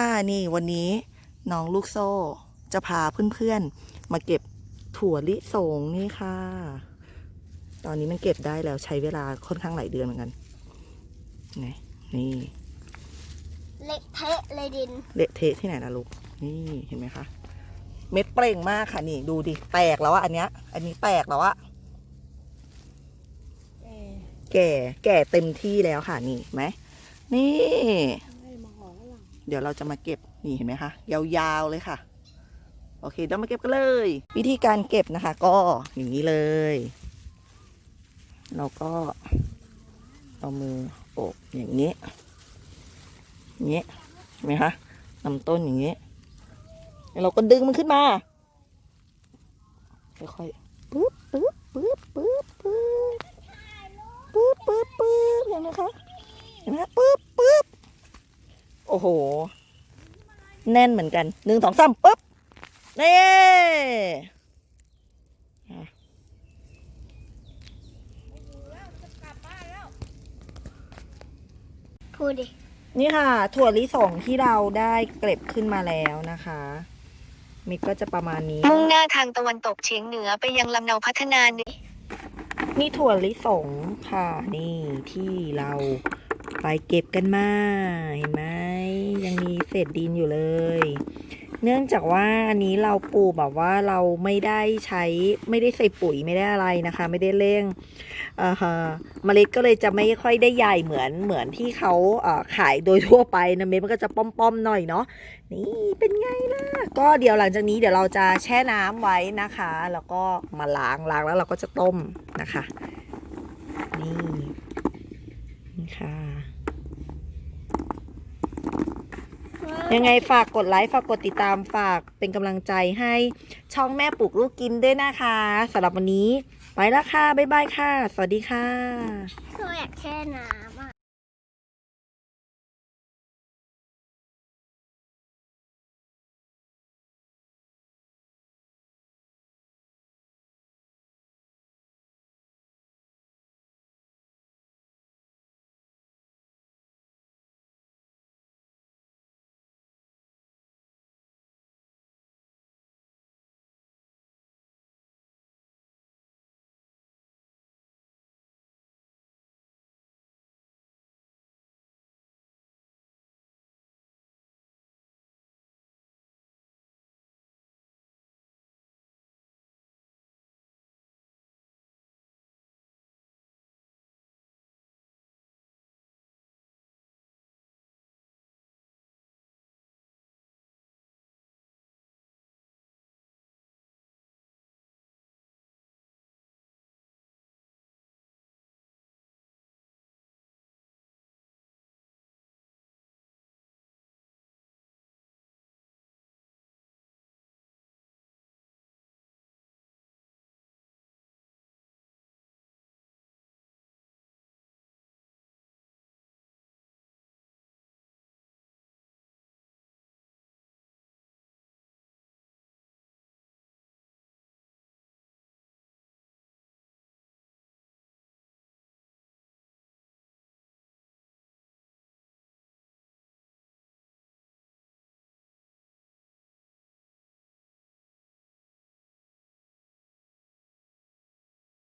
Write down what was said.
อ่านี่วันนี้น้องลูกโซ่ จะพาเพื่อนๆ มาเก็บถั่วลิสงนี่ค่ะ ตอนนี้มันเก็บได้แล้วใช้เวลาค่อนข้างหลายเดือนเหมือนกันนี่นี่เละเทะเลยดิน เละเทะที่ไหนนะลูก นี่เห็นไหมคะ เม็ดเปล่งมากค่ะนี่ดูดิแตกแล้วอะอันเนี้ย อันนี้แตกแล้วอะแก่แก่เต็มที่แล้วค่ะนี่เห็นไหมนี่ เดี๋ยวเราจะมาเก็บนี่เห็นไหมคะยาวๆเลยค่ะ โอเคเดี๋ยวมาเก็บกันเลย วิธีการเก็บนะคะ ก็อย่างนี้เลยเราก็เอามือโอบอย่างนี้อย่างนี้เห็นไหมคะลำต้นอย่างนี้แล้วเราก็ดึงมันขึ้นมาค่อยๆ โอ้โห แน่นเหมือนกันหนึ่งสองสามปึ๊บนี่อะพูดดิ นี่ค่ะ ถั่วลิสงที่เราได้เก็บขึ้นมาแล้วนะคะมิกก็จะประมาณนี้ มุ่งหน้าทางตะวันตกเฉียงเหนือไปยังลำเนาพัฒนาหนึ่งนี่ถั่วลิสงค่ะ นี่ที่เราไปเก็บกันมา เห็นไหม ยังมีเศษดินอยู่เลย เนื่องจากว่าอันนี้เราปลูกแบบว่าเราไม่ได้ใช้ไม่ได้ใส่ปุ๋ยไม่ได้อะไรนะคะ ไม่ได้เร่งเอ่อฮะเมล็ดก็เลยจะไม่ค่อยได้ใหญ่เหมือนเหมือนที่เขาเอ่อขายโดยทั่วไปนะเม็ดมันก็จะป้อมๆหน่อยเนาะนี่เป็นไงล่ะก็เดี๋ยวหลังจากนี้เดี๋ยวเราจะแช่น้ำไว้นะคะ แล้วก็มาล้างล้างแล้วเราก็จะต้มนะคะ นี่นี่ค่ะ ยังไงฝากกดไลค์ฝากกดติดตามฝากเป็นกำลังใจให้ช่องแม่ปลูกลูกกินด้วยนะคะสำหรับวันนี้ ไปแล้วค่ะ บ๊ายบายค่ะ สวัสดีค่ะก็อยากแช่น้ำ